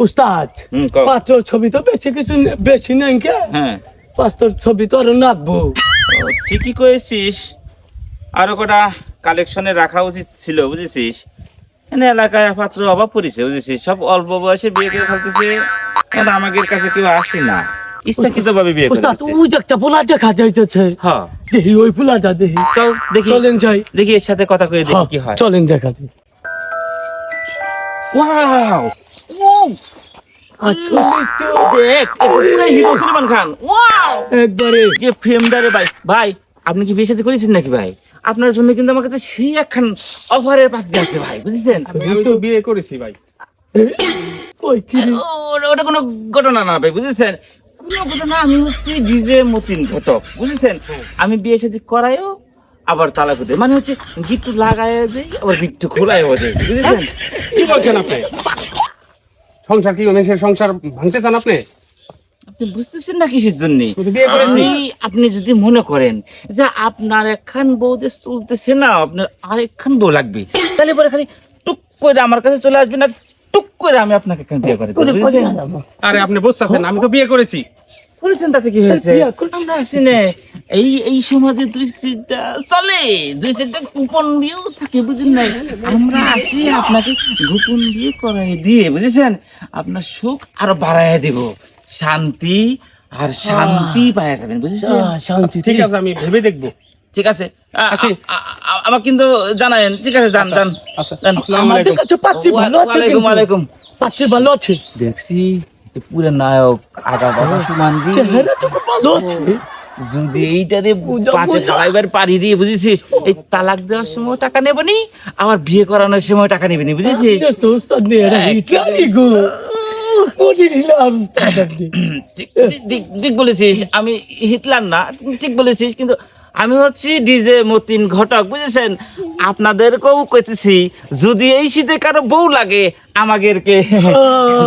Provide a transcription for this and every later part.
উস্তাদ। পাত্র ছবি তো বেশি কিছু বেশি নেই কে? হ্যাঁ। ছবি তো আরও নাচবো। ঠিকই কয়েছিস আরও কটা কালেকশনে রাখা উচিত ছিল বুঝেছিস? এখানে এলাকায় পাত্র অভাব পড়েছে বুঝেছিস? সব অল্প বয়সে বিয়ে করে ফেলতেছে। কেন আমাদের কাছে কেউ আসে না? ইচ্ছাকৃত ভাবে বিয়ে উস্তাদ ওই একটা পোলা দেখা যাইতেছে। হ্যাঁ দেখি ওই পোলাটা দেখি। চল দেখি। চলেন যাই। দেখি এর সাথে কথা কয়ে দেখি কি হয়। চলেন দেখা দেখ ওয়াও! ভাই। ভাই আপনি কি বিয়ে সাথে করেছেন নাকি ভাই? আপনার জন্য কিন্তু আমার কাছে সেই একখান অফারের পাত্রী আছে ভাই বুঝেছেন? বিয়ে করেছি ভাই। ওটা কোনো ঘটনা না ভাই বুঝেছেন? কোনো ঘটনা আমি হচ্ছে ডিজে মতিন ঘটক বুঝেছেন? আমি বিয়ে সাথে করাইও আবার দেয় মানে হচ্ছে গিট্টু লাগায় দেয় আবার গিট্টু দেয় বুঝেছেন? কি বলছেন আপনি? সংসার কি মানুষের সংসার ভাঙতে চান আপনি? আপনি বুঝতেছেন না কিসের জন্য? করেছি আপনি যদি মনে করেন যে আপনার একখান বউ যে চলতেছে না আপনার আরেকখান বউ লাগবে তাহলে পরে খালি টুক করে আমার কাছে চলে আসবেন আর টুক করে আমি আপনাকে বিয়ে করে। আরে আপনি বুঝতেছেন আমি তো বিয়ে করেছি। করেছেন তাতে কি হয়েছে? আমরা আছি না। এই এই সমাজে চারটা চলে। দুই চারটা কুপন দিয়েও থাকে বুঝেন নাই আমরা আছি আপনাকে দিয়ে করাই দিয়ে বুঝেছেন? আপনার সুখ আরও বাড়ায় দেব। শান্তি আর শান্তি পাওয়া যাবেন বুঝেছেন? শান্তি ঠিক আছে আমি ভেবে দেখব। ঠিক আছে। আ- আসি। আ- আ- আমাকে কিন্তু জানায়েন। ঠিক আছে যান। আসসালামু আমাদের কাছে ভালো আছে ভালো আছে? দেখছি। পুরো নায়ক আগা বাবা সমান দিয়ে চেহারা তো খুব ভালো। আছে যদি এইটারে বুঝা- পাকে চালাইবার পারি দিয়ে বুঝেছিস? এই তালাক দেওয়ার সময় টাকা নেবনি আবার বিয়ে করানোর সময় টাকা নেবনি বুঝেছিস? ঠিক- ঠিক বলেছিস আমি হিটলার না ঠিক বলেছিস কিন্তু আমি হচ্ছি ডিজে মতিন ঘটক বুঝেছেন? আপনাদেরকেও কইতেছি যদি এই শীতে কারও বউ লাগে আমাদেরকে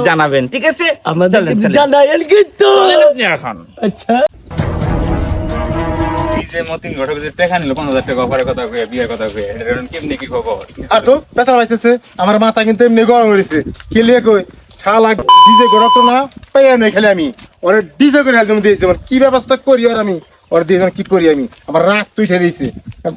জানাবেন ঠিক আছে? কিন্তু। এখন। আচ্ছা। ডিজে মতিন ঘটক যে টাকা নিল পনেরো হাজার টাকা অফারের কথা কয়ে বিয়ের কথা কয়ে এটা কেমনি কি খবর? আর তো ব্যথা পাইতেছে আমার মাথা কিন্তু এমনি গরম হয়েছে কি লিয়ে কই? শালা ডিজে গরম তো না নাই খালি আমি। ওরে ডিজে করে দিয়েছি কি ব্যবস্থা করি আর আমি? ওর দিয়ে কি করি আমি? আমার রাগ তুই ঠেলে দিয়েছে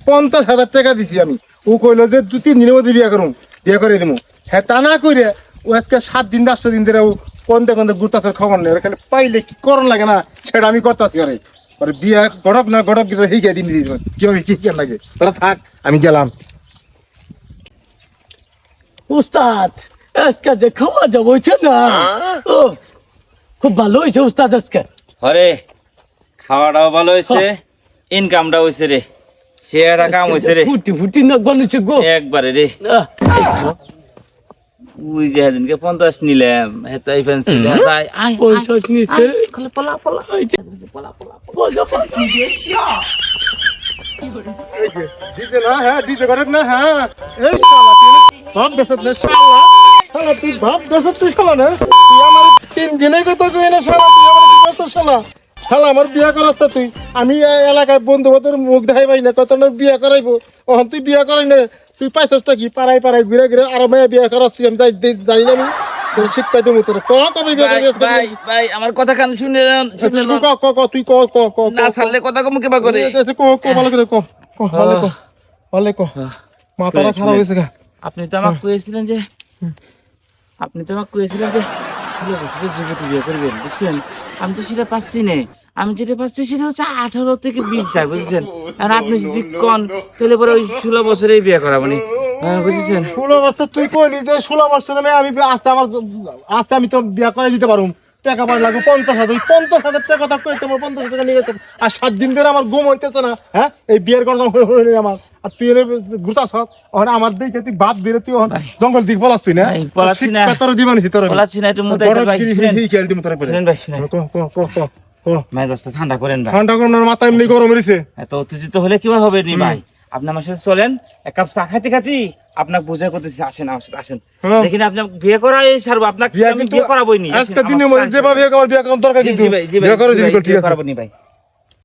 পঞ্চাশ হাজার টাকা দিছি আমি। ও কইলো যে দু তিন দিনের মধ্যে বিয়ে করুন বিয়ে করে দিমু। হ্যাঁ তা না করে ও আজকে সাত দিন দশটা দিন ধরে ও কন্দে কন্দে ঘুরতাছে খবর নেই। খালি পাইলে কি করণ লাগে না সেটা আমি করতাছি আরে ওরে বিয়ে গড়প না গড়ক কিছু হিকে দিন দিয়েছি কীভাবে কি কেন লাগে? তোরা থাক আমি গেলাম। উস্তাদ আজকে যে খাওয়া যাব না ও খুব ভালো হয়েছে উস্তাদ আজকে। হরে খাওয়াটাও ভালো হয়েছে ইনকামটা হয়েছে রে। শেয়ারটা কাম হয়েছে রে। ফুটি ফুটি না বলেছে গো। একবারে রে। ওই যে সেদিনকে পঞ্চাশ নিলাম হেতাই ফ্যান্সি পঞ্চাশ নিচে পলা পলা। ডিজে না হ্যাঁ ডিজে করে না হ্যাঁ? এই শালা তুই সব দেশত না শালা? শালা তুই ভাব দেশত তুই শালা না? তুই আমার তিন দিনে কত কই না শালা তুই আমার কি করছিস শালা? শালা আমার বিয়া করাচ্ছ তুই। আমি এই এলাকায় বন্ধু বান্ধবের মুখ দেখাই পাই না কত বিয়া করাইবো? ওহন তুই বিয়া করাই না তুই পাইছসটা কি? পাড়াই পাড়াই ঘুরে ঘুরে আর মেয়ে বিয়া করাস তুই আমি জানি জানি না আমি। ক আমার কথা কান শুনে। ক ক ক তুই ক ক ক না ছাড়লে কথা কম কিবা করে? আচ্ছা, আচ্ছা, ক ক ভালো করে ক ক ভালো ক ভালো ক। মাথাটা খারাপ হয়েছে গা। আপনি তো আমাকে কয়েছিলেন যে আপনি তো আমাকে কয়েছিলেন যে যুবতী বিয়ে করবেন বুঝছেন? আমি তো সেটা পাচ্ছি না। আমি যেটা পাচ্ছি সেটা হচ্ছে আঠারো থেকে বিশ যায় বুঝছেন? আর আপনি যদি কন তাহলে পরে ওই ষোলো বছরেই বিয়ে করাবো নি। হ্যাঁ, বুঝেছেন? ষোলো বছর তুই কইলি যে ষোলো বছর আমি আমি আস্তে আমার আস্তে আমি তো বিয়া করে দিতে পারুম। টাকা পার লাগবে পঞ্চাশ হাজার। পঞ্চাশ হাজার টাকা কথা কই তোমার পঞ্চাশ টাকা নিয়ে গেছে। আর সাত দিন ধরে আমার ঘুম হইতেছে না হ্যাঁ? এই বিয়ের কথা হইনি আমার। আর তুই এনে ঘুরতাছ? ওখানে আমার দিকে তুই বাদ বেরো তুই ওখানে জঙ্গল দিক তুই না। তোর তোর একটু ভাই, খেল দিম তোর পরে শুনেন ভাই ক ক ক ক ক ঠান্ডা করেন ভাই। ঠান্ডা করেন মাথা এমনি গরম হয়েছে এত উত্তেজিত হলে কীভাবে হবে নি ভাই? আপনি আমার সাথে চলেন এক কাপ চা খাইতে খাইতে আপনাকে বোঝাই করতেছি আসেন আমার সাথে আসেন। হ্যাঁ। দেখেন আপনি বিয়ে করাই সারবো আপনাকে বিয়া করাবোই নি। আজকে যেভাবে আমার বিয়া করার দরকার কিন্তু। জি ভাই জি ভাই বিয়া করে দিবি ঠিক আছে। করাবো নি ভাই।